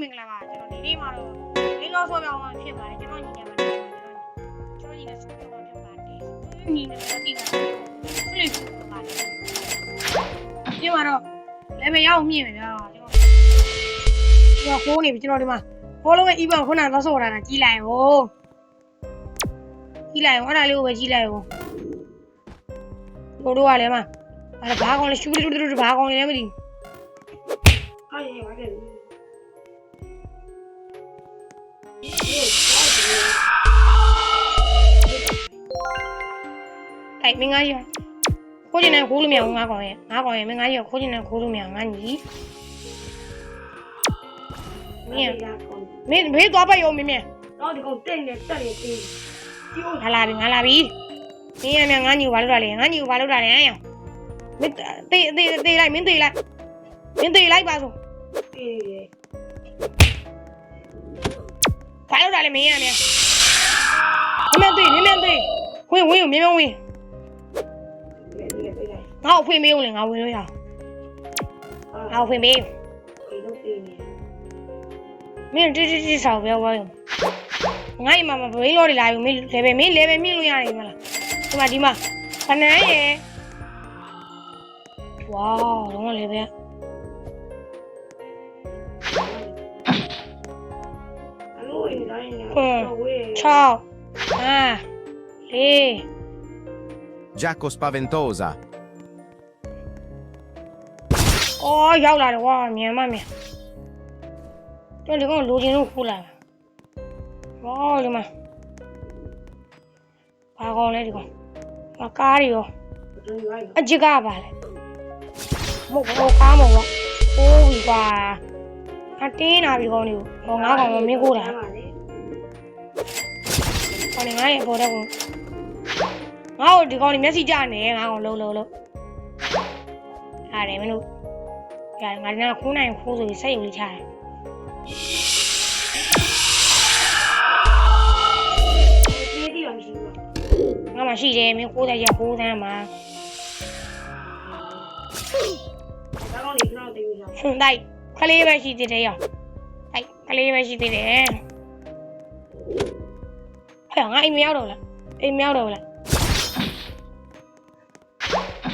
မင်္ဂလာပါကျွန်တော်ဒီနေ့မှာတော့လေးလောဆောပြောင်းမှဖြစ်ပါတယ်ကျွန်တော်ညီနေမှာကျွန်တော်ညီနေဆောပြောင်းမှဖြစ်ပါတယ်ညီနေမှာဒီမှာဖလိပပါတယ်ဒီမှာတော့ level ရအောင်မြင့်မယ်ဗျာကျွန်တော်ဒီကခိုးနေပြီကျွန်တော်ဒီမှာ follow မဲ့ event ခုနကတော့ဆော့တာကြီးလိုက်ဟိုကြီးလိုက်ဟိုအဲ့ဒါလေးကိုပဲကြီးလိုက်ဟိုတို့တို့ကလည်းမအဲ့ဒါဘာကောင်လဲရှူတူတူတူဘာကောင်လဲမသိဘူးအားရပါခဲ့ ပြီအဲ့မင်းငါကြီးခိုးချင်တယ်ခိုးလို့မရဘူးငါကောင်ရဲ့ငါကောင်ရဲ့မင်းငါကြီးခိုးချင်တယ်ခိုးလို့မရငါညီမင်းမင်းဘေးသွားပတ်ရုံမင်းမင်းတော့ဒီကောင်တိတ်နေတက်နေသေးဒီကိုငါလာပြီငါလာပြီမင်းရမြငါညီကိုဘာလုပ်တာလဲငါညီကိုဘာလုပ်တာလဲအဲ့မင်းတေးတေးတေးလိုက်မင်းတေးလိုက်မင်းတေးလိုက်ပါဆိုတေးတယ် ဘာလုပ်တာလဲမင်းရမြမင်းတေးမင်းမင်းတေးဝင်ဝင်မင်းမင်းဝင်ဒီလေပြေးလိုက်ငါ့ကိုဖွင့်မေးဦးလေငါဝင်လို့ရအောင်ငါ့ကိုဖွင့်မေးဒီလိုတေးနေမင်းတိတိတိဆောက်ပြောပါဦးငါ့အိမ်မှာမဘိန်းလော်တွေလာပြီမင်း level မင်း level မြင့်လို့ရတယ်မလားဒီမှာဒီမှာခဏရဲ့ဝါးတော့ level eh, ciao. Ah, eh. Giacco spaventosa. Oh, io la wow, mia mamma mia. Non dico lui di non pula. Voglio ma. Pagone dico. Ma cario. A gigabale. Mo mo camo. Oh, qua. A te na dico. Non ha come mi cura. က်အကြစ်ကပါလေမဟုတ်ဘူးကားမဟုတ်ဘူးဟိုးပြီကွာအတင်းလာပြီကောင်တွေကိုဟောငါကောင်မမင်းခိုးတာပါလေကောင်နေငါရဲ့ပေါ်တဲ့ကောင်ငါ့ကိုဒီကောင်နေမျက်စိကျနေငါကောင်လုံးလုံးလုံးဟာတယ်မင်းတို့ရတယ်ငါဒီနာခိုးနိုင်ခိုးဆိုပြီးစိတ်ဝင်ချတယ်ပြေးတီးရမရှိဘူးငါမှရှိတယ်မင်းခိုးတဲ့ရခိုးသမ်းမှာဒါကောင်လေးကတော့တေးပြီးတော့ဟွန်းတိုက်ကလေးပဲရှိသေးတယ်ရောတိုက်ကလေးပဲရှိသေးတယ် thẳng anh meo đầu là em meo đầu là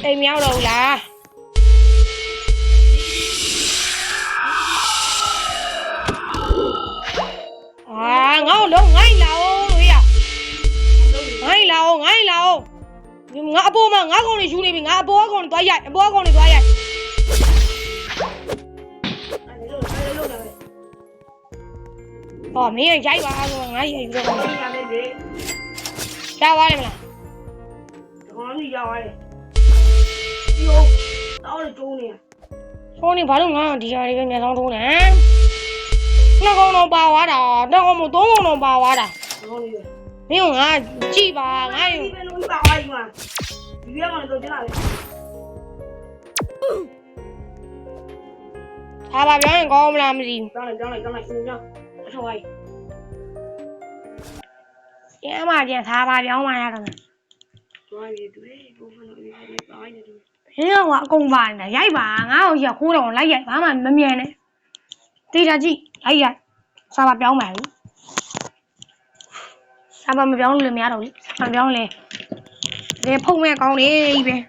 em meo đầu là à ngó luôn ngay lâu à. Ngay lâu ngay lâu ngã bố mà ngã con này chú này mình ngã bố con tôi dạy bố con này tôi dạy Ồ, mấy anh cháy quá rồi, ngay rồi. င်တွေယူနေပြီငါအပေါ်ကောင်တွေသွားရိုက်အပေါ်ကောင်တွေသွားရိုက်အဲ့လိုအဲ့လိုလုပ်တယ်ဟောမင်းရိုက်ပါဆိုငါရိုက်ပြီးတော့ဒီရမယ်လေရှားသွားတယ်မလားဒီကောင်ကြီးရောက်ရတယ်ဒီကိုတော့ကျုံးနေဖုန်းနေဘာလို့ငါဒီဟာတွေပဲမျက်စောင်းထိုးနေနှစ်ကောင်တော့ပါသွားတာနှစ်ကောင်မသုံးကောင်တော့ပါသွားတာဒီကောင်ကြီးမင်းကငါကြည့်ပါငါ့ဒီယူပဲလုံးပါသွားပြီမှာဒီရမှာတော့ကျလာတယ်ဒါပါပြောရင်ကောင်းမလားမသိဘူးကြောင်းလိုက်ကြောင်းလိုက်ကြောင်းလိုက်ညောအထောက်လိုက်ကျမ်းပါကျန်သားပါပြောင်းမှရတော့မယ်ကျွမ်းရည်တွေ့ဘုံဖန်လို့ဒီပါနေတယ်။ဟင်းကအကု એમાં જ્યાં થાપા જ્યાં અમારે આવે hiểu ạ cùng bà này giấy bà áo giờ khu đầu lấy vậy bà mà bên nhà này. Tí ra gì lấy vậy sao bà béo mày? Sao bà mày béo lên mẹ đầu đi bà béo Này, để phong mẹ con đi về.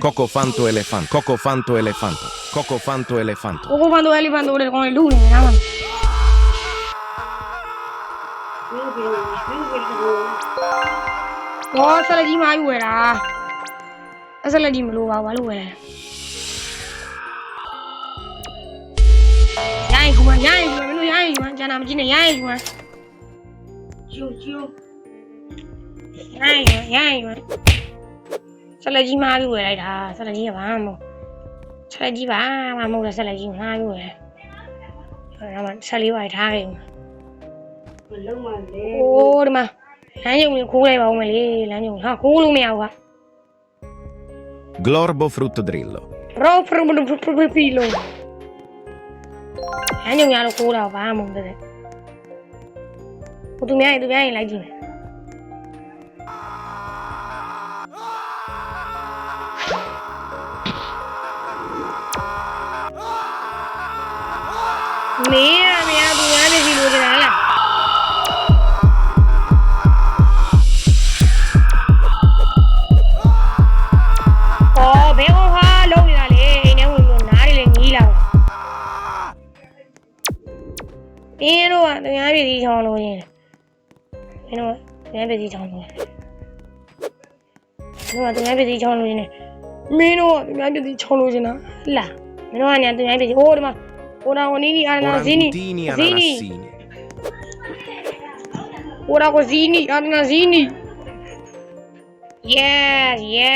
Coco fanto elefante, coco fanto elefante, coco fanto elefante. Coco fanto elefante, con il lui, mi chiamano. ဘောဆက်လက်ကြီးမာယူဝယ်တာ။အဆက်လက်ကြီးမလို့ပါဘာလို့ဝယ်လဲ။ရိုင်းကူမရိုင်းကူမမင်းတို့ရိုင်းကူမကျန်တာမကြည့်နဲ့ရိုင်းကူမကျူကျူရိုင်းရွရိုင်းရွဆက်လက်ကြီးမားပြီးဝယ်လိုက်တာဆက်လက်ကြီးကဘာမှမဟုတ်ဆက်လက်ကြီးဘာမှမဟုတ်တဲ့ဆက်လက်ကြီးမားပြီးဝယ်တယ်အဲ့ဒါမှဆက်လေးပါထားခဲ့ မလုံးမလဲ โอ้ဒီမှာလမ်းကြုံလေးခိုးလိုက်ပါဦးမလေးလမ်းကြုံဟာခိုးလို့မရဘူးက Glorbo fruttodrillo. ရောဖရမဖဖဖဖီလုံးလမ်းကြုံရလို့ခိုးတာဘာမှမဟုတ်တဲ့ဟိုသူများရင်သူများရင်လိုက်ကြည့်မယ် မင်း ပြည်စည်းချောင်းလို့ရင်မင်းတို့ကသူများပြည်စည်းချောင်းလို့ရင်တို့ကသူများပြည်စည်းချောင်းလို့ရင်မင်းတို့ကသူများပြည်စည်းချောင်းလို့ရင်လားလာမင်းတို့ကညာသူများပြည်စည်းဟိုဒီမှာဟိုတော်ဝနီးနီအာနာဇီနီ Orangutini ဇီနီ ananassini. ဟိုတော်ကိုဇီနီအာနာဇီနီ yes yes